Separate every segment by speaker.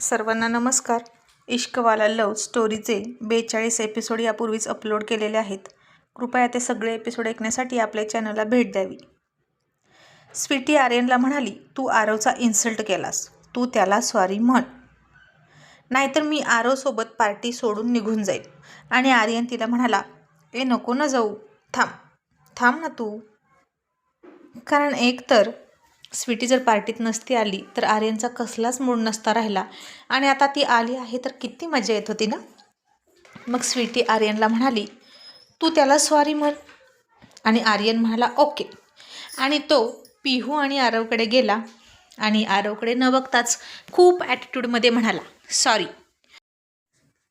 Speaker 1: सर्वांना नमस्कार. इश्कवाला लव स्टोरीचे बेचाळीस एपिसोड यापूर्वीच अपलोड केलेले आहेत. कृपया ते सगळे एपिसोड ऐकण्यासाठी आपल्या चॅनलला भेट द्यावी. स्वीटी आर्यनला म्हणाली तू आरवचा इन्सल्ट केलास. तू त्याला सॉरी म्हण. नाहीतर मी आरवसोबत पार्टी सोडून निघून जाईल आणि आर्यन तिला म्हणाला ए नको ना जाऊ. थांब. थांब ना तू. कारण एक तर स्वीटी जर पार्टीत नसती आली तर आर्यनचा कसलाच मूड नसता राहिला. आणि आता ती आली आहे तर किती मजा येत होती ना? मग स्वीटी आर्यनला म्हणाली तू त्याला सॉरी म्हण. आणि आर्यन म्हणाला ओके. आणि तो पिहू आणि आरवकडे गेला. आणि आरवकडे न बघताच खूप ॲटिट्यूडमध्ये म्हणाला सॉरी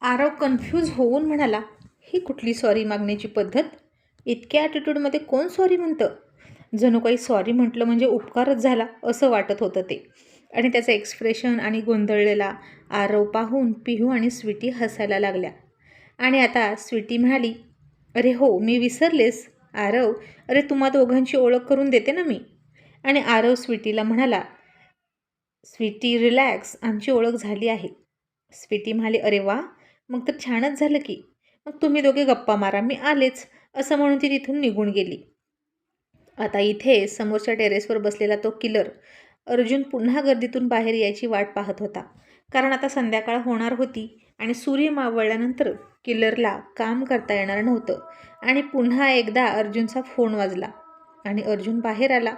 Speaker 1: आरव कन्फ्यूज होऊन म्हणाला ही कुठली सॉरी मागण्याची पद्धत? इतक्या ॲटिट्यूडमध्ये कोण सॉरी म्हणतं? जणू काही सॉरी म्हटलं म्हणजे उपकारच झाला असं वाटत होतं ते. आणि त्याचं एक्सप्रेशन आणि गोंधळलेला आरव पाहून पिहू आणि स्वीटी हसायला लागल्या. आणि आता स्वीटी म्हणाली अरे हो मी विसरलेस. आरव अरे तुम्हा दोघांची ओळख करून देते ना मी. आणि आरव स्वीटीला म्हणाला स्वीटी रिलॅक्स आमची ओळख झाली आहे. स्वीटी म्हणाली अरे वा मग तर छानच झालं की. मग तुम्ही दोघे गप्पा मारा मी आलेच. असं म्हणून ती तिथून निघून गेली. आता इथे समोरच्या टेरेसवर बसलेला तो किलर अर्जुन पुन्हा गर्दीतून बाहेर यायची वाट पाहत होता. कारण आता संध्याकाळ होणार होती आणि सूर्य मावळल्यानंतर किलरला काम करता येणार नव्हतं आणि पुन्हा एकदा अर्जुनचा फोन वाजला आणि अर्जुन बाहेर आला.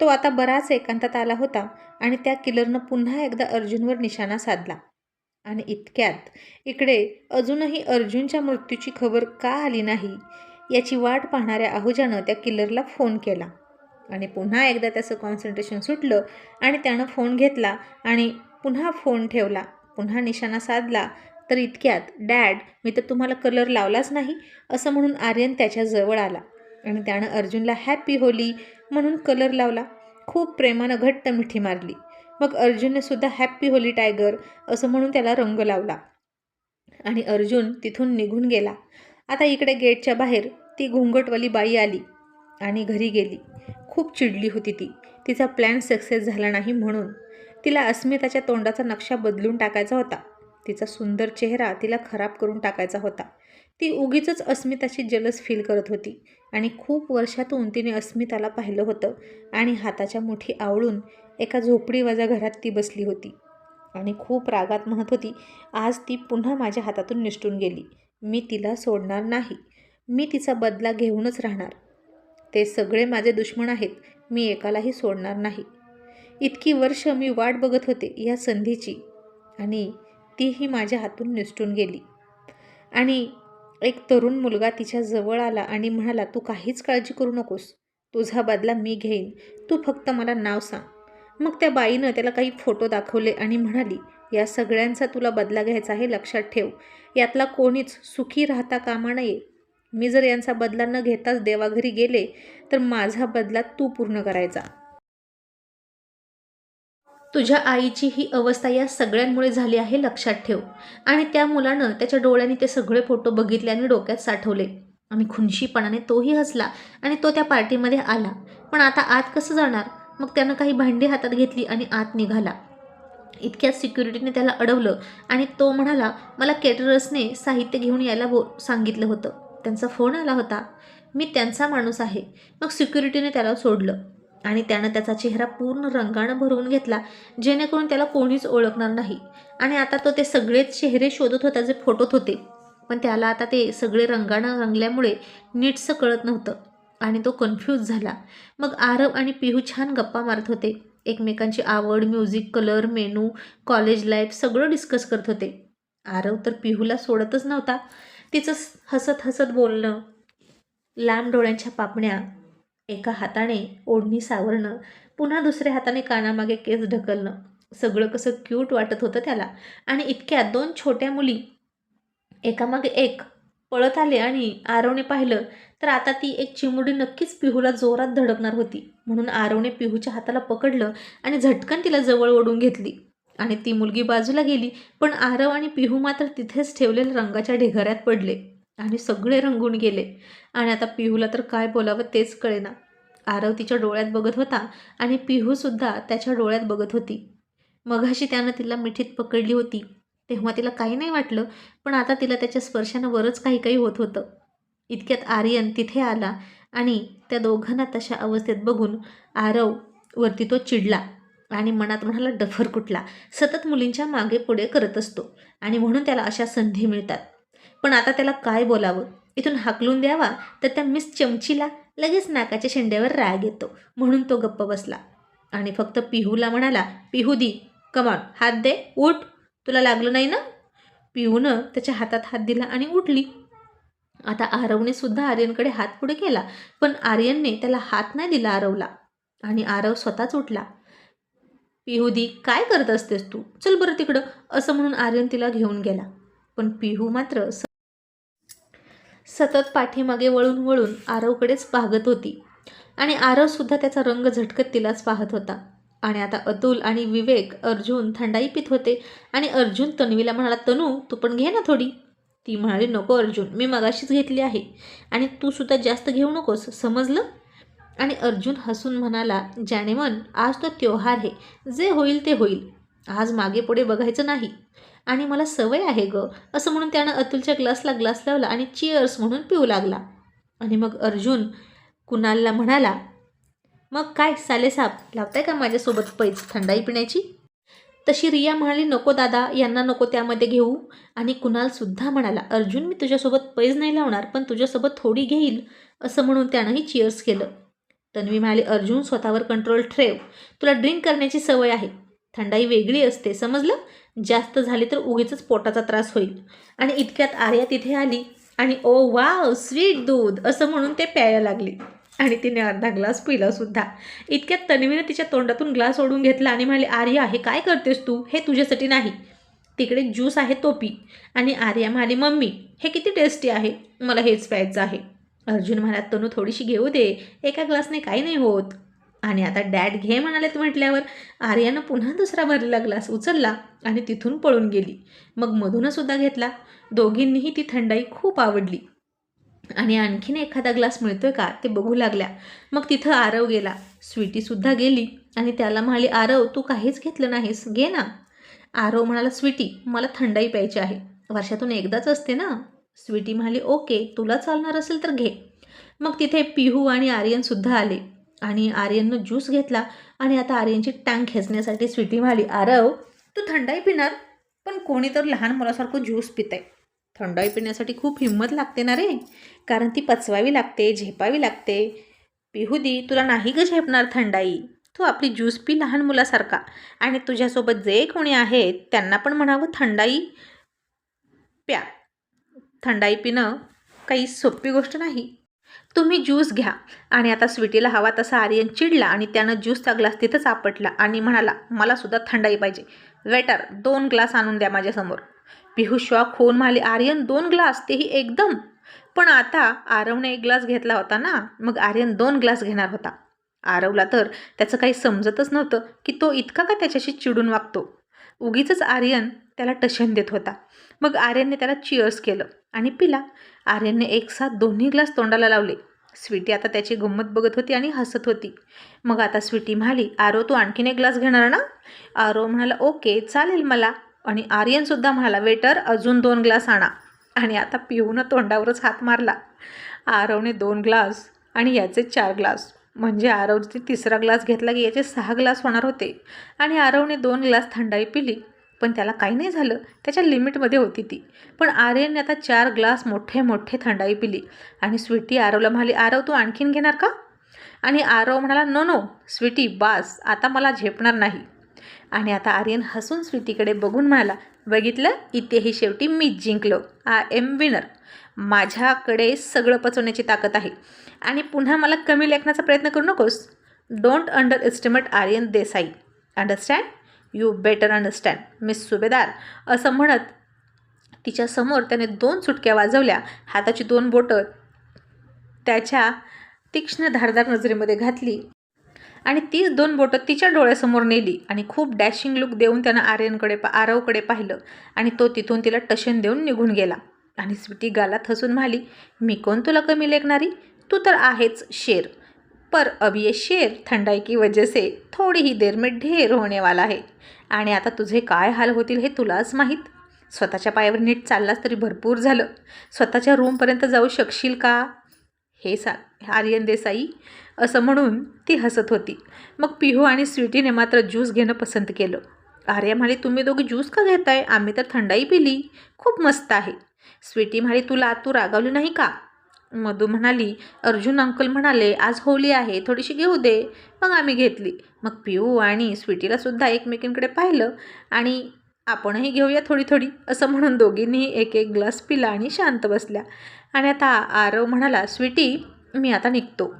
Speaker 1: तो आता बराच एकांतात आला होता आणि त्या किलरनं पुन्हा एकदा अर्जुनवर निशाणा साधला. आणि इतक्यात इकडे अजूनही अर्जुनच्या मृत्यूची खबर का आली नाही? याची वाट पाहणाऱ्या आहुजानं त्या किलरला फोन केला. आणि पुन्हा एकदा त्याचं कॉन्सन्ट्रेशन सुटलं आणि त्यानं फोन घेतला आणि पुन्हा फोन ठेवला. पुन्हा निशाणा साधला तर इतक्यात डॅड मी तर तुम्हाला कलर लावलाच नाही असं म्हणून आर्यन त्याच्याजवळ आला. आणि त्यानं अर्जुनला हॅपी होली म्हणून कलर लावला. खूप प्रेमानं घट्ट मिठी मारली. मग अर्जुनने सुद्धा हॅप्पी होली टायगर असं म्हणून त्याला रंग लावला. आणि अर्जुन तिथून निघून गेला. आता इकडे गेटच्या बाहेर ती घुंगटवाली बाई आली आणि घरी गेली. खूप चिडली होती ती. तिचा प्लॅन सक्सेस झाला नाही म्हणून तिला अस्मिताच्या तोंडाचा नक्षा बदलून टाकायचा होता. तिचा सुंदर चेहरा तिला खराब करून टाकायचा होता. ती उगीच अस्मिताची जलस फील करत होती आणि खूप वर्षातून तिने अस्मिताला पाहिलं होतं आणि हाताच्या मुठी आवळून एका झोपडीवाजा घरात ती बसली होती. आणि खूप रागात म्हणत होती आज ती पुन्हा माझ्या हातातून निसटून गेली. मी तिला सोडणार नाही. मी तिचा बदला घेऊनच राहणार. ते सगळे माझे दुश्मन आहेत. मी एकालाही सोडणार नाही. इतकी वर्ष मी वाट बघत होते या संधीची. आणि तीही माझ्या हातून निसटून गेली. आणि एक तरुण मुलगा तिच्या जवळ आला आणि म्हणाला तू काहीच काळजी करू नकोस. तुझा बदला मी घेईन. तू फक्त मला नाव सांग. मग त्या बाईनं त्याला काही फोटो दाखवले आणि म्हणाली या सगळ्यांचा तुला बदला घ्यायचा आहे लक्षात ठेव. यातला कोणीच सुखी राहता कामा नये. मी जर यांचा बदला न घेताच देवाघरी गेले तर माझा बदला तू पूर्ण करायचा. तुझ्या आईची ही अवस्था या सगळ्यांमुळे झाली आहे लक्षात ठेव. आणि त्या मुलानं त्याच्या डोळ्यांनी ते सगळे फोटो बघितले आणि डोक्यात साठवले. आणि खुनशीपणाने तोही हसला आणि तो त्या पार्टीमध्ये आला. पण आता आत कसं जाणार? मग त्यानं काही भांडी हातात घेतली आणि आत निघाला. इतक्यात सिक्युरिटीने त्याला अडवलं आणि तो म्हणाला मला केटरर्सने साहित्य घेऊन यायला बो सांगितलं होतं. त्यांचा फोन आला होता. मी त्यांचा माणूस आहे. मग सिक्युरिटीने त्याला सोडलं आणि त्यानं त्याचा चेहरा पूर्ण रंगानं भरवून घेतला जेणेकरून त्याला कोणीच ओळखणार नाही. आणि आता तो ते सगळेच चेहरे शोधत होता जे फोटोत होते. पण त्याला आता ते सगळे रंगानं रंगल्यामुळे नीटसं कळत नव्हतं आणि तो कन्फ्यूज झाला. मग आरव आणि पिहू छान गप्पा मारत होते. एकमेकांची आवड music colour menu college life सगळं डिस्कस करत होते. आरव तर पिहूला सोडतच नव्हता. तिचं हसत हसत बोलणं लांब डोळ्यांच्या पापण्या एका हाताने ओढणी सावरणं पुन्हा दुसऱ्या हाताने कानामागे केस ढकलणं सगळं कसं क्यूट वाटत होतं त्याला. आणि इतक्या दोन छोट्या मुली एकामागे एक पळत आले आणि आरवने पाहिलं तर आता ती एक चिमुडी नक्कीच पिहूला जोरात धडकणार होती. म्हणून आरवने पिहूच्या हाताला पकडलं आणि झटकन तिला जवळ ओढून घेतली. आणि ती मुलगी बाजूला गेली पण आरव आणि पिहू मात्र तिथेच ठेवलेल्या रंगाच्या ढिगाऱ्यात पडले आणि सगळे रंगून गेले. आणि आता पिहूला तर काय बोलावं तेच कळेना. आरव तिच्या डोळ्यात बघत होता आणि पिहूसुद्धा त्याच्या डोळ्यात बघत होती.
Speaker 2: मघाशी त्यानं तिला मिठीत पकडली होती. तेव्हा तिला काही नाही वाटलं पण आता तिला त्याच्या स्पर्शानं बरंच काही काही होत होतं. इतक्यात आर्यन तिथे आला आणि त्या दोघांना तशा अवस्थेत बघून आरव वरती तो चिडला आणि मनात म्हणाला डफर कुठला. सतत मुलींच्या मागे पुढे करत असतो आणि म्हणून त्याला अशा संधी मिळतात. पण आता त्याला काय बोलावं? इथून हाकलून द्यावा? तर त्या मिस चमचीला लगेच नाकाच्या शेंड्यावर राग येतो. म्हणून तो गप्प बसला आणि फक्त पिहूला म्हणाला पिहू दी कमॉन हात दे उठ. तुला लागलं नाही ना? पिहूनं त्याच्या हातात हात दिला आणि उठली. आता आरवने सुद्धा आर्यनकडे हात पुढे केला पण आर्यनने त्याला हात नाही दिला आरवला. आणि आरव स्वतःच उठला. पिहुदी काय करत असतेस तू? चल बरं तिकडं असं म्हणून आर्यन तिला घेऊन गेला. पण पिहू मात्र स सतत पाठीमागे वळून वळून आरवकडेच पाहत होती. आणि आरवसुद्धा त्याचा रंग झटकत तिलाच पाहत होता. आणि आता अतुल आणि विवेक अर्जुन थंडाई पित होते. आणि अर्जुन तन्वीला म्हणाला तनू तू पण घे ना थोडी. ती म्हणाली नको अर्जुन मी मगाशीच घेतली आहे आणि तू सुद्धा जास्त घेऊ नकोस समजलं? आणि अर्जुन हसून म्हणाला जानेमन आज तो त्योहार आहे जे होईल ते होईल आज मागे पुढे बघायचं नाही. आणि मला सवय आहे ग असं म्हणून त्यानं अतुलच्या ग्लासला ग्लास लावला आणि चिअर्स म्हणून पिऊ लागला. आणि मग अर्जुन कुणालला म्हणाला मग काय सालेसाप लावताय का माझ्यासोबत पैज थंडाई पिण्याची? तशी रिया म्हणाली नको दादा यांना नको त्यामध्ये घेऊ. आणि कुणालसुद्धा म्हणाला अर्जुन मी तुझ्यासोबत पैज नाही लावणार पण तुझ्यासोबत थोडी घेईल. असं म्हणून त्यानंही चिअर्स केलं. तन्वी म्हणाली अर्जुन स्वतःवर कंट्रोल ठेव. तुला ड्रिंक करण्याची सवय आहे. थंडाई वेगळी असते समजलं? जास्त झाली तर उगीच पोटाचा त्रास होईल. आणि इतक्यात आर्या तिथे आली आणि ओ वाव स्वीट दूध. असं म्हणून ते प्यायला लागली. आणि तिने अर्धा ग्लास पिला सुद्धा. इतक्यात तन्वीनं तिच्या तोंडातून ग्लास ओढून घेतला आणि म्हणाले आर्या हे काय करतेस तू? हे तुझ्यासाठी नाही. तिकडे ज्यूस आहे तो पी. आणि आर्या म्हणाली मम्मी हे किती टेस्टी आहे. मला हेच प्यायचं आहे. अर्जुन म्हणाला तनू थोडीशी घेऊ दे. एका ग्लासने काही नाही होत. आणि आता डॅड घे म्हणालेत म्हटल्यावर आर्यानं पुन्हा दुसरा भरलेला ग्लास उचलला आणि तिथून पळून गेली. मग मधूनसुद्धा घेतला. दोघींनीही ती थंडाई खूप आवडली. आणि आणखीन एखादा ग्लास मिळतोय का? ते बघू लागल्या. मग तिथं आरव गेला. स्वीटीसुद्धा गेली आणि त्याला म्हणाली आरव तू काहीच घेतलं नाहीस. घे ना. आरव म्हणाला स्वीटी मला थंडाई प्यायची आहे. वर्षातून एकदाच असते ना. स्वीटी म्हणाली ओके तुला चालणार असेल तर घे. मग तिथे पिहू आणि आर्यनसुद्धा आले आणि आर्यननं ज्यूस घेतला आणि आता आर्यनची टँक खेचण्यासाठी स्वीटी म्हणाली आरव तू थंडाई पिणार पण कोणी तर लहान मुलासारखं ज्यूस पित आहे थंडाई पिण्यासाठी खूप हिंमत लागते ना रे. कारण ती पचवावी लागते झेपावी लागते. पिहुदी तुला नाही ग झेपणार थंडाई. तू आपली ज्यूस पी लहान मुलासारखा. आणि तुझ्यासोबत जे कोणी आहेत त्यांना पण म्हणावं थंडाई प्या. थंडाई पिणं काही सोपी गोष्ट नाही. तुम्ही ज्यूस घ्या. आणि आता स्वीटीला हवा तसा आर्यन चिडला आणि त्यानं ज्यूसचा ग्लास तिथंच आपटला आणि म्हणाला मला सुद्धा थंडाई पाहिजे. वेटर दोन ग्लास आणून द्या माझ्यासमोर. पिहू शॉक होऊन म्हणाले आर्यन दोन ग्लास तेही एकदम. पण आता आरवने एक ग्लास घेतला होता ना मग आर्यन दोन ग्लास घेणार होता. आरवला तर त्याचं काही समजतच नव्हतं की तो इतका का त्याच्याशी चिडून वागतो. उगीच आर्यन त्याला टशन देत होता. मग आर्यनने त्याला चिअर्स केलं आणि पिला. आर्यनने एक साथ दोन्ही ग्लास तोंडाला लावले. स्वीटी आता त्याची गंमत बघत होती आणि हसत होती. मग आता स्वीटी म्हणाली आरो तू आणखीन एक ग्लास घेणार ना? आरो म्हणाला ओके चालेल मला. आणि आर्यनसुद्धा म्हणाला वेटर अजून दोन ग्लास आणा. आणि आता पिऊनं तोंडावरच हात मारला. आरवने दोन ग्लास आणि याचे चार ग्लास. म्हणजे आरवची तिसरा ग्लास घेतला की याचे सहा ग्लास होणार होते. आणि आरवने दोन ग्लास थंडाई पिली. पण त्याला काही नाही झालं. त्याच्या लिमिटमध्ये होती ती. पण आर्यनने आता चार ग्लास मोठे मोठे थंडाई पिली. आणि स्वीटी आरवला म्हणाली आरव तू आणखीन घेणार का? आणि आरव म्हणाला नो नो स्वीटी बास. आता मला झेपणार नाही. आणि आता आर्यन हसून स्वीटीकडे बघून म्हणाला बघितलं? इथेही शेवटी मीच जिंकलो. I am winner. माझ्याकडे सगळं पचवण्याची ताकद आहे. आणि पुन्हा मला कमी लेखण्याचा प्रयत्न करू नकोस. Don't underestimate Aryan Desai. Understand? You better understand miss Subhedar. असं म्हणत तिच्यासमोर त्याने दोन सुटक्या वाजवल्या. हाताची दोन बोटं त्याच्या तीक्ष्ण धारदार नजरेमध्ये घातली. आणि तीच दोन बोटं तिच्या डोळ्यासमोर नेली आणि खूप डॅशिंग लुक देऊन त्यानं आर्यनकडे पा आरवकडे पाहिलं आणि तो तिथून तिला टशन देऊन निघून गेला. आणि स्वीटी गालात हसून म्हणाली मी कोण तुला कमी लेखणारी? तू तर आहेच शेर.
Speaker 1: पर अब ये शेर ठंडाई की वजह से थोडी ही देर में ढेर होणेवाला वाला आणि आता तुझे काय हाल होतील हे तुलाच माहीत? स्वतःच्या पायावर नीट चाललास तरी भरपूर झालं. स्वतःच्या रूमपर्यंत जाऊ शकशील का? हे सांग आर्यन देसाई असं म्हणून ती हसत होती. मग पिहू आणि स्वीटीने मात्र ज्यूस घेणं पसंत केलं. आर्या म्हणाली तुम्ही दोघी ज्यूस का घेताय? आम्ही तर थंडाई पिली. खूप मस्त आहे. स्वीटी म्हणाली तुला तू रागावली नाही का? मधू म्हणाली अर्जुन अंकल म्हणाले आज होली आहे थोडीशी घेऊ दे. मग आम्ही घेतली. मग पिऊ आणि स्वीटीला सुद्धा एकमेकींकडे पाहिलं आणि आपणही घेऊया थोडी थोडी असं म्हणून दोघींनीही एक एक ग्लास पिला आणि शांत बसल्या. आणि आता आरव म्हणाला स्वीटी मी आता निघतो.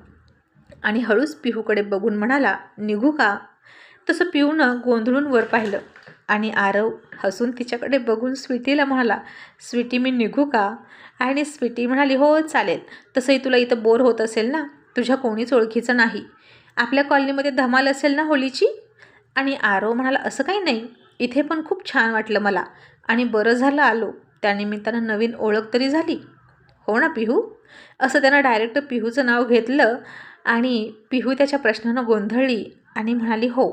Speaker 1: आणि हळूच पिहूकडे बघून म्हणाला निघू का? तसं पिहूनं गोंधळून वर पाहिलं. आणि आरव हसून तिच्याकडे बघून स्वीटीला म्हणाला स्वीटी मी निघू का? आणि स्वीटी म्हणाली हो चालेल. तसंही तुला इथं बोर होत असेल ना तुझ्या कोणीच ओळखीचं नाही. आपल्या कॉलनीमध्ये धमाल असेल ना होलीची? आणि आरव म्हणाला असं काही नाही. इथे पण खूप छान वाटलं मला. आणि बरं झालं आलो. त्यानिमित्तानं नवीन ओळख तरी झाली. हो ना पिहू? असं त्यानं डायरेक्ट पिहूचं नाव घेतलं आणि पिहू त्याच्या प्रश्नानं गोंधळली आणि म्हणाली हो.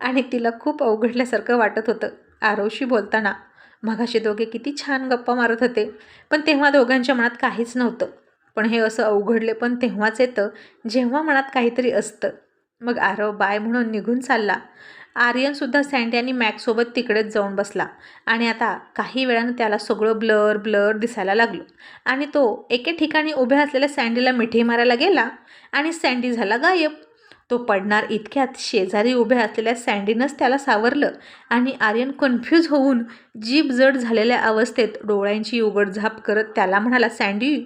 Speaker 1: आणि तिला खूप अवघडल्यासारखं वाटत होतं आरवशी बोलताना. मगाशी दोघे किती छान गप्पा मारत होते पण तेव्हा दोघांच्या मनात काहीच नव्हतं. पण हे असं अवघडले पण तेव्हाच येतं जेव्हा मनात काहीतरी असतं. मग आरव बाय म्हणून निघून चालला. आर्यनसुद्धा सँडी आणि मॅकसोबत तिकडेच जाऊन बसला आणि आता काही वेळानं त्याला सगळं ब्लर ब्लर दिसायला लागलं. आणि तो एके ठिकाणी उभ्या असलेल्या सँडीला मिठी मारायला गेला आणि सँडी झाला गायब. तो पडणार इतक्यात शेजारी उभ्या असलेल्या सँडीनंच त्याला सावरलं आणि आर्यन कन्फ्यूज होऊन जीभ जड झालेल्या अवस्थेत डोळ्यांची उघडझाप करत त्याला म्हणाला सँडी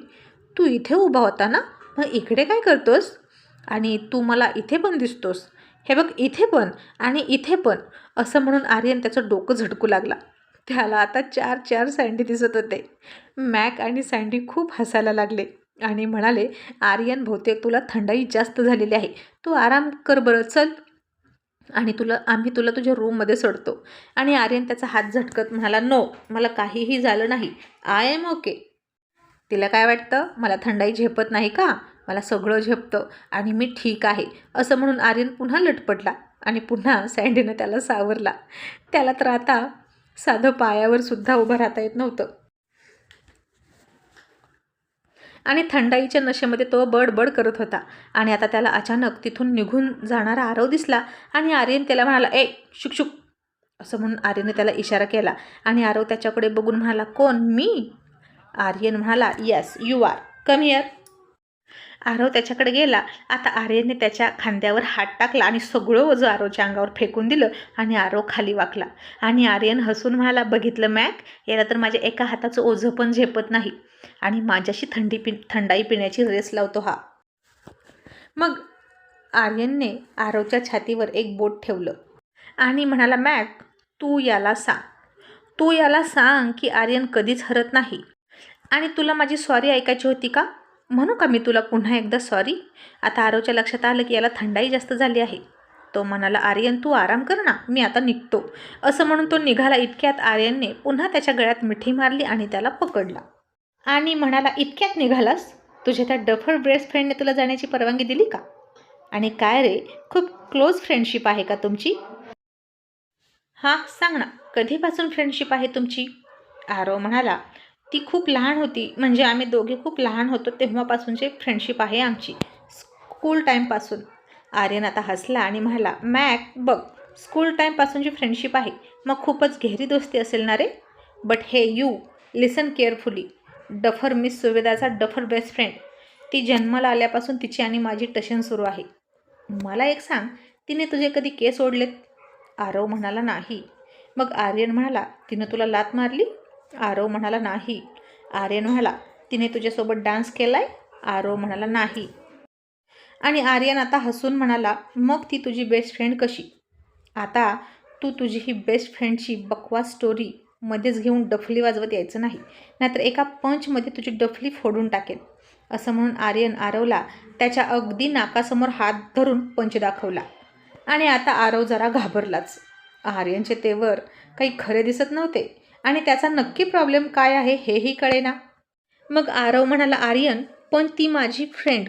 Speaker 1: तू इथे उभा होता ना? मग इकडे काय करतोस? आणि तू मला इथे पण दिसतोस. हे बघ इथे पण आणि इथे पण. असं म्हणून आर्यन त्याचं डोकं झटकू लागला. त्याला आता चार चार सँडी दिसत होते. मॅक आणि सँडी खूप हसायला लागले आणि म्हणाले आर्यन बहुतेक तुला थंडाई जास्त झालेली आहे. तू आराम कर बरं चल. आणि तुला आम्ही तुला तुझ्या रूममध्ये सोडतो. आणि आर्यन त्याचा हात झटकत म्हणाला नो मला काहीही झालं नाही. I am okay. तिला काय वाटतं? मला थंडाई झेपत नाही का? मला सगळं झेपतं आणि मी ठीक आहे असं म्हणून आर्यन पुन्हा लटपटला आणि पुन्हा सँडीनं त्याला सावरला. त्याला तर आता साधं पायावर सुद्धा उभं राहता येत नव्हतं. आणि थंडाईच्या नशेमध्ये तो बडबड करत होता आणि आता त्याला अचानक तिथून निघून जाणारा आरव दिसला आणि आर्यन त्याला म्हणाला ए शुकशुक असं म्हणून आर्यनने त्याला इशारा केला आणि आरव त्याच्याकडे बघून म्हणाला कोण? मी? आर्यन म्हणाला yes you are. Come here. Aarav त्याच्याकडे गेला. आता आर्यनने त्याच्या खांद्यावर हात टाकला आणि सगळं वजं आरवच्या अंगावर फेकून दिलं आणि आरव खाली वाकला. आणि आर्यन हसून म्हणाला बघितलं मॅक? याला तर माझ्या एका हाताचं ओझं पण झेपत नाही. आणि माझ्याशी थंडी पि थंडाई पिण्याची रेस लावतो हा. मग आर्यनने आरवच्या छातीवर एक बोट ठेवलं आणि म्हणाला मॅक तू याला सांग. तू याला सांग की आर्यन कधीच हरत नाही. आणि तुला माझी सॉरी ऐकायची होती का? म्हणू का मी तुला पुन्हा एकदा सॉरी आता आरवच्या लक्षात आलं की याला थंडाई जास्त झाली आहे. तो म्हणाला आर्यन तू आराम कर ना मी आता निघतो. असं म्हणून तो निघाला इतक्यात आर्यनने पुन्हा त्याच्या गळ्यात मिठी मारली आणि त्याला पकडला. आणि म्हणाला इतक्यात निघालास? तुझ्या त्या डफर बेस्ट फ्रेंडने तुला जाण्याची परवानगी दिली का? आणि काय रे खूप क्लोज फ्रेंडशिप आहे का तुमची? हां सांग ना कधीपासून फ्रेंडशिप आहे तुमची? आरव म्हणाला ती खूप लहान होती. म्हणजे आम्ही दोघे खूप लहान होतो तेव्हापासूनची फ्रेंडशिप आहे आमची. स्कूल टाईमपासून आर्यन आता हसला आणि म्हणाला मॅक बघ स्कूल टाईमपासूनची फ्रेंडशिप आहे. मग खूपच गहरी दोस्ती असेल ना रे? But hey you listen carefully duffer miss सुवेदाचा duffer best friend ती जन्माला आल्यापासून तिची आणि माझी टशन सुरू आहे. मला एक सांग तिने तुझे कधी केस ओढलेत? आरव म्हणाला नाही. मग आर्यन म्हणाला तिनं तुला लात मारली? आरव म्हणाला नाही. आर्यन म्हणाला तिने तुझ्यासोबत डान्स केला आहे आरव म्हणाला नाही. आणि आर्यन आता हसून म्हणाला मग ती तुझी बेस्ट फ्रेंड कशी? आता तू तुझी ही बेस्ट फ्रेंडची बकवास स्टोरी मध्येच घेऊन डफली वाजवत यायचं नाही नाहीतर एका पंचमध्ये तुझी डफली फोडून टाकेल असं म्हणून आर्यन आरवला त्याच्या अगदी नाकासमोर हात धरून पंच दाखवला. आणि आता आरव जरा घाबरलाच. आर्यनचे तेवर काही खरे दिसत नव्हते. आणि त्याचा नक्की प्रॉब्लेम काय आहे हेही कळेना. मग आरव म्हणाला आर्यन पण ती माझी फ्रेंड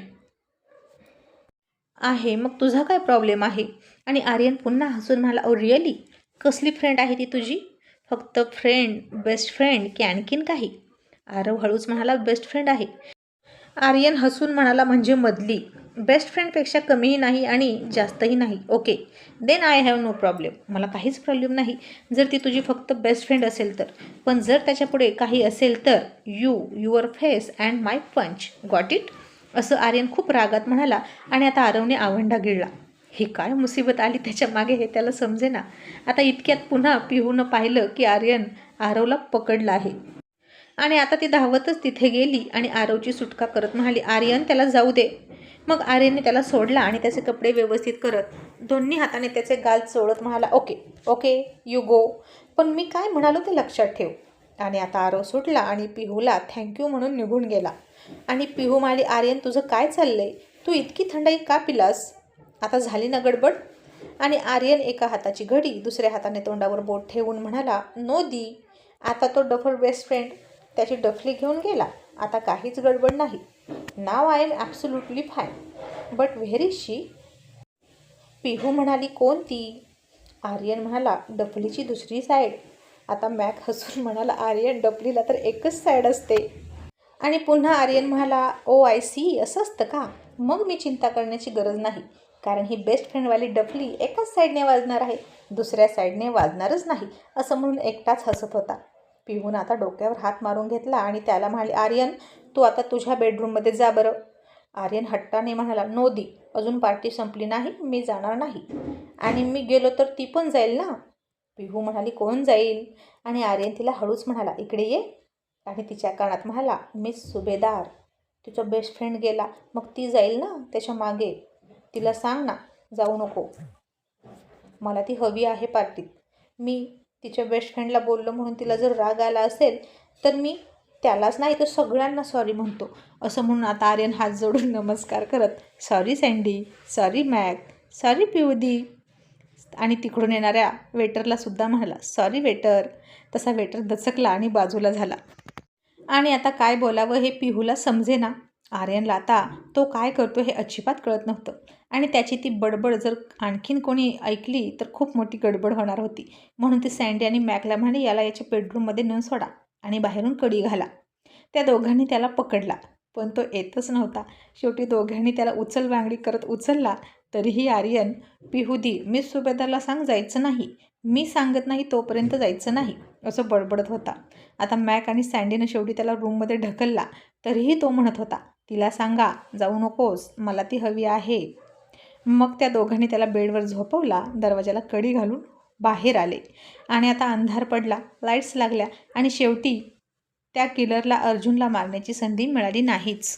Speaker 2: आहे मग तुझा काय प्रॉब्लेम आहे? आणि आर्यन पुन्हा हसून म्हणाला ओ रिअली कसली फ्रेंड आहे ती तुझी? फक्त फ्रेंड बेस्ट फ्रेंड की आणखीन काही? आरव हळूच म्हणाला बेस्ट फ्रेंड आहे. आर्यन हसून म्हणाला म्हणजे मधली. बेस्ट फ्रेंडपेक्षा कमीही नाही आणि जास्तही नाही. Okay. Then I have no problem. मला काहीच प्रॉब्लेम नाही. जर ती तुझी फक्त बेस्ट फ्रेंड असेल तर. पण जर त्याच्यापुढे काही असेल तर. You your face and my punch. Got it? असं आर्यन खूप रागात म्हणाला आणि आता आरवने आवंडा गिळला. ही काय मुसीबत आली त्याच्यामागे हे त्याला समजेना. आता इतक्यात पुन्हा पिहूनं पाहिलं की आर्यन आरवला पकडला आहे. आणि आता ती धावतच तिथे गेली आणि आरवची सुटका करत म्हणाली आर्यन त्याला जाऊ दे. मग आर्यनने त्याला सोडला आणि त्याचे कपडे व्यवस्थित करत दोन्ही हाताने त्याचे गाल चोळत म्हणाला ओके ओके यू गो पण मी काय म्हणालो ते लक्षात ठेव. आणि आता आरव सुटला आणि पिहूला थँक्यू म्हणून निघून गेला. आणि पिहू म्हणाली आर्यन तुझं काय चाललंय? तू इतकी थंडाई का पिलास? आता झाली ना गडबड? आणि आर्यन एका हाताची घडी दुसऱ्या हाताने तोंडावर बोट ठेवून म्हणाला नो दी. आता तो डफर बेस्ट फ्रेंड त्याची डफली घेऊन गेला. आता काहीच गडबड नाही. Now I am absolutely fine but very शी पिहू म्हणाली कोण ती? आर्यन म्हणाला डफलीची दुसरी साईड आता मॅक हसून म्हणाला आर्यन डफलीला तर एकच साईड असते. आणि पुन्हा आर्यन म्हणाला ओ आय सी असं असतं का? मग मी चिंता करण्याची गरज नाही. कारण ही बेस्ट फ्रेंडवाली डफली एकाच साईडने वाजणार आहे. दुसऱ्या साईडने वाजणारच नाही. असं म्हणून एकटाच हसत होता. पिहून आता डोक्यावर हात मारून घेतला आणि त्याला म्हणाले आर्यन तू आता तुझ्या बेडरूममध्ये जा बरं. आर्यन हट्टाने म्हणाला नो दी अजून पार्टी संपली नाही मी जाणार नाही. आणि मी गेलो तर ती पण जाईल ना? पिहू म्हणाली कोण जाईल? आणि आर्यन तिला हळूच म्हणाला इकडे ये. आणि तिच्या कानात म्हणाला मिस सुभेदार तिचा बेस्ट फ्रेंड गेला मग ती जाईल ना त्याच्यामागे? तिला सांग ना जाऊ नको. मला ती हवी आहे पार्टीत. मी तिच्या बेस्ट फ्रेंडला बोललो म्हणून तिला जर राग आला असेल तर मी त्यालाच नाही तर सगळ्यांना सॉरी म्हणतो. असं म्हणून आता आर्यन हात जोडून नमस्कार करत sorry Sandy sorry Mac sorry पिवदी. आणि तिकडून येणाऱ्या वेटरला सुद्धा म्हणाला सॉरी वेटर तसा वेटर दचकला आणि बाजूला झाला. आणि आता काय बोलावं हे पिहूला समजेना. आर्यनला आता तो काय करतो हे अजिबात कळत नव्हतं. आणि त्याची ती बडबड जर आणखीन कोणी ऐकली तर खूप मोठी गडबड होणार होती. म्हणून ती सँडी आणि मॅकला म्हणे याला याच्या बेडरूममध्ये न सोडा आणि बाहेरून कडी घाला. त्या दोघांनी त्याला पकडला पण तो येतच नव्हता. शेवटी दोघांनी त्याला उचल बांगडी करत उचलला तरीही आर्यन पिहुदी मी सुभेदारला सांग जायचं नाही. मी सांगत नाही तोपर्यंत जायचं नाही. असं बडबडत होता. आता मॅक आणि सँडीनं शेवटी त्याला रूममध्ये ढकलला तरीही तो म्हणत होता तिला सांगा जाऊ नकोस मला ती हवी आहे. मग त्या दोघांनी त्याला बेडवर झोपवला दरवाजाला कडी घालून बाहेर आले आणि आता अंधार पडला लाईट्स लागल्या आणि शेवटी त्या किलरला अर्जुनला मारण्याची संधी मिळाली नाहीच.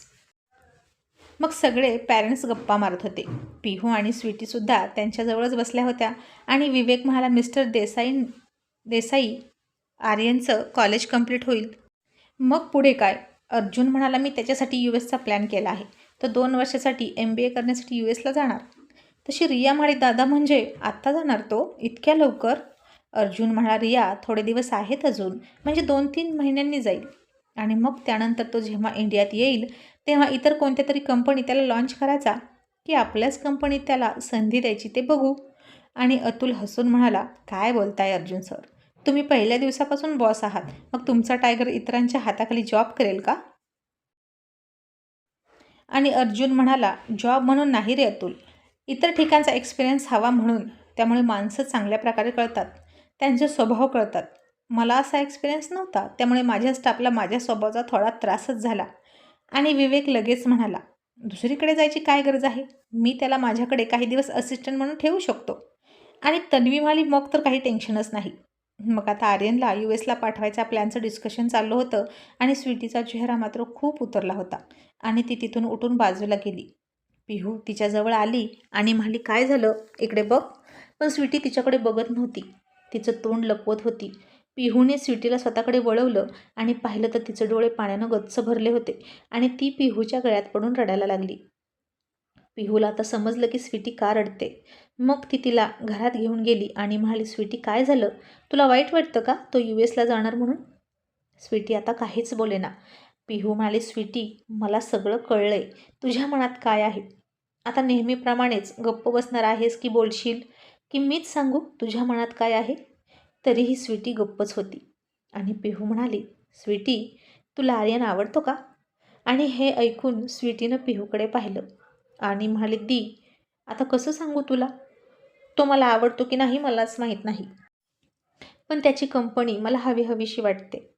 Speaker 2: मग सगळे पॅरेंट्स गप्पा मारत होते. पिहू आणि स्वीटीसुद्धा त्यांच्याजवळच बसल्या होत्या आणि विवेक म्हणाला मिस्टर देसाई देसाई आर्यनचं कॉलेज कंप्लीट होईल. मग पुढे काय? अर्जुन म्हणाला मी त्याच्यासाठी यू एसचा प्लॅन केला आहे. तर दोन वर्षासाठी एम बी ए करण्यासाठी यू एसला जाणार. तशी रिया म्हणे दादा म्हणजे आत्ता जाणार तो? इतक्या लवकर? अर्जुन म्हणाला रिया थोडे दिवस आहेत अजून. म्हणजे दोन तीन महिन्यांनी जाईल. आणि मग त्यानंतर तो जेव्हा इंडियात येईल तेव्हा इतर कोणत्या तरी कंपनी त्याला लॉन्च करायचा की आपल्याच कंपनीत त्याला संधी द्यायची ते बघू. आणि अतुल हसून म्हणाला काय बोलताय अर्जुन सर? तुम्ही पहिल्या दिवसापासून बॉस आहात. मग तुमचा टायगर इतरांच्या हाताखाली जॉब करेल का? आणि अर्जुन म्हणाला जॉब म्हणून नाही रे अतुल. इतर ठिकाणचा एक्सपिरियन्स हवा म्हणून. त्यामुळे माणसं चांगल्या प्रकारे कळतात. त्यांचे स्वभाव कळतात. मला असा एक्सपिरियन्स नव्हता. त्यामुळे माझ्या स्टाफला माझ्या स्वभावाचा थोडा त्रासच झाला. आणि विवेक लगेच म्हणाला दुसरीकडे जायची काय गरज आहे? मी त्याला माझ्याकडे काही दिवस असिस्टंट म्हणून ठेवू शकतो. आणि तन्वी माली मग तर काही टेन्शनच नाही. मग आता आर्यनला यू एसला पाठवायच्या प्लॅनचं डिस्कशन चाललं होतं आणि स्वीटीचा चेहरा मात्र खूप उतरला होता आणि ती तिथून उठून बाजूला गेली. पिहू तिच्याजवळ आली आणि म्हणाली काय झालं? इकडे बघ. पण स्वीटी तिच्याकडे बघत नव्हती. तिचं तोंड लपवत होती. पिहूने स्वीटीला स्वतःकडे वळवलं आणि पाहिलं तर तिचे डोळे पाण्यानं गच्च भरले होते आणि ती पिहूच्या गळ्यात पडून रडायला लागली. पिहूला आता समजलं की स्वीटी का रडते. मग ती तिला घरात घेऊन गेली आणि म्हणाली स्वीटी काय झालं? तुला वाईट वाटतं का? तो यू एसला जाणार म्हणून? स्वीटी आता काहीच बोलेना पिहू म्हणाली स्वीटी मला सगळं कळलंय. तुझ्या मनात काय आहे? आता नेहमीप्रमाणेच गप्प बसणार आहेस की बोलशील? की मीच सांगू तुझ्या मनात काय आहे? तरीही स्वीटी गप्पच होती. आणि पिहू म्हणाली स्वीटी तुला आर्यन आवडतो का? आणि हे ऐकून स्वीटीनं पिहूकडे पाहिलं. आणि म्हणाले दी आता कसं सांगू तुला? तो मला आवडतो की नाही मलाच माहीत नाही. पण त्याची कंपनी मला हवी हवीशी वाटते.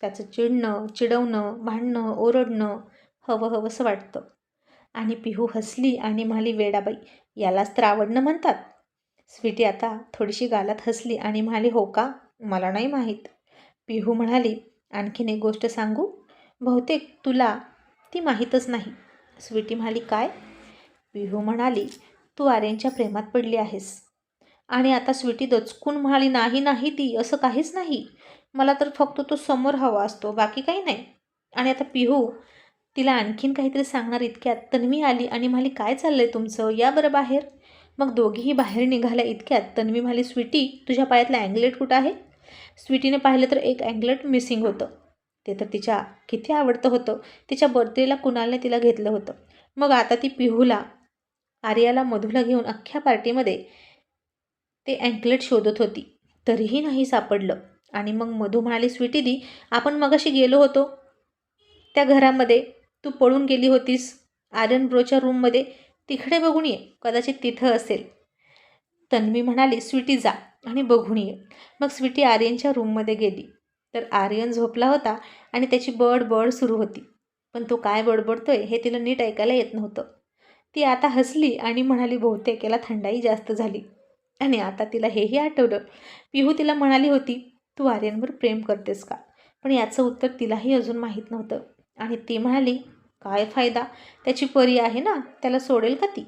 Speaker 2: त्याचं चिडणं चिडवणं भांडणं ओरडणं हवं हवंसं वाटतं. आणि पिहू हसली आणि म्हणाली वेडाबाई यालाच तर आवडणं म्हणतात. स्वीटी आता थोडीशी गालात हसली आणि म्हणाली हो का? मला नाही माहीत. पिहू म्हणाली आणखीन एक गोष्ट सांगू? बहुतेक तुला ती माहीतच नाही. स्वीटी म्हणाली काय? पिहू म्हणाली तू आर्यनच्या प्रेमात पडली आहेस. आणि आता स्वीटी दचकून म्हणाली नाही नाही ती असं काहीच नाही. मला तर फक्त तो समोर हवा असतो बाकी काही नाही. आणि आता पिहू तिला आणखीन काहीतरी सांगणार इतक्यात तन्वी आली आणि म्हणाली काय चाललंय तुमचं? या बरं बाहेर. मग दोघीही बाहेर निघाल्या इतक्यात तन्वी म्हणाली स्वीटी तुझ्या पायातलं अँगलेट कुठं आहे? स्वीटीने पाहिलं तर एक अँगलेट मिसिंग होतं. ते तर तिच्या किती आवडतं होतं. तिच्या बर्थडेला कुणालने तिला घेतलं होतं. मग आता ती पिहूला आर्याला मधूला घेऊन अख्ख्या पार्टीमध्ये ते अँकलेट शोधत होती. तरीही नाही सापडलं. आणि मग मधू म्हणाली स्वीटी दी आपण मगाशी गेलो होतो. त्या घरामध्ये तू पळून गेली होतीस. आर्यन ब्रोच्या रूममध्ये तिकडे बघून ये. कदाचित तिथं असेल. तन्वी म्हणाली स्वीटी जा आणि बघून ये. मग स्वीटी आर्यनच्या रूममध्ये गेली. तर आर्यन झोपला होता आणि त्याची बडबड सुरू होती. पण तो काय बडबडतोय हे तिला नीट ऐकायला येत नव्हतं. ती आता हसली आणि म्हणाली बहुतेक याला थंडाई जास्त झाली. आणि आता तिला हेही आठवलं. पिहू तिला म्हणाली होती तू आर्यनवर प्रेम करतेस का? पण याचं उत्तर तिलाही अजून माहीत नव्हतं. आणि ती म्हणाली काय फायदा? त्याची परी आहे ना त्याला सोडेल का ती?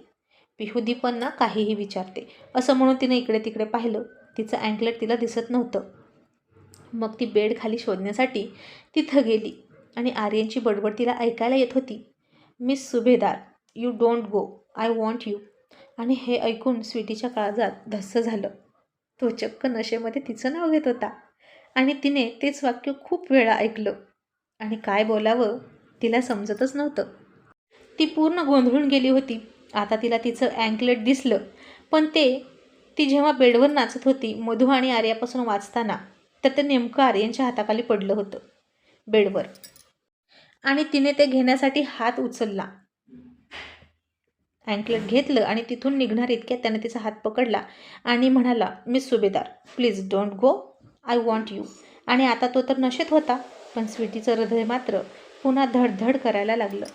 Speaker 2: पिहू ना काहीही विचारते. असं म्हणून तिने इकडे तिकडे पाहिलं. तिचं अँकलेट तिला दिसत नव्हतं. मग ती बेड खाली शोधण्यासाठी तिथं गेली आणि आर्यनची बडबड तिला ऐकायला येत होती. Miss Subhedar you don't go I want you. आणि हे ऐकून स्वीटीच्या काळजात धस्स झालं. तो चक्क नशेमध्ये तिचं नाव घेत होता. आणि तिने तेच वाक्य खूप वेळा ऐकलं. आणि काय बोलावं तिला समजतच नव्हतं. ती पूर्ण गोंधळून गेली होती. आता तिला तिचं अँकलेट दिसलं. पण ते ती जेव्हा बेडवर नाचत होती मधू आणि आर्यापासून वाचताना तर ते नेमकं आर्यनच्या हाताखाली पडलं होतं बेडवर. आणि तिने ते घेण्यासाठी हात उचलला. अँकलेट घेतलं आणि तिथून निघणार इतक्यात त्याने तिचा हात पकडला आणि म्हणाला miss Subhedar please don't go I want you आणि आता तो तर नशेत होता पण स्वीटीचं हृदय मात्र पुन्हा धडधड करायला लागलं.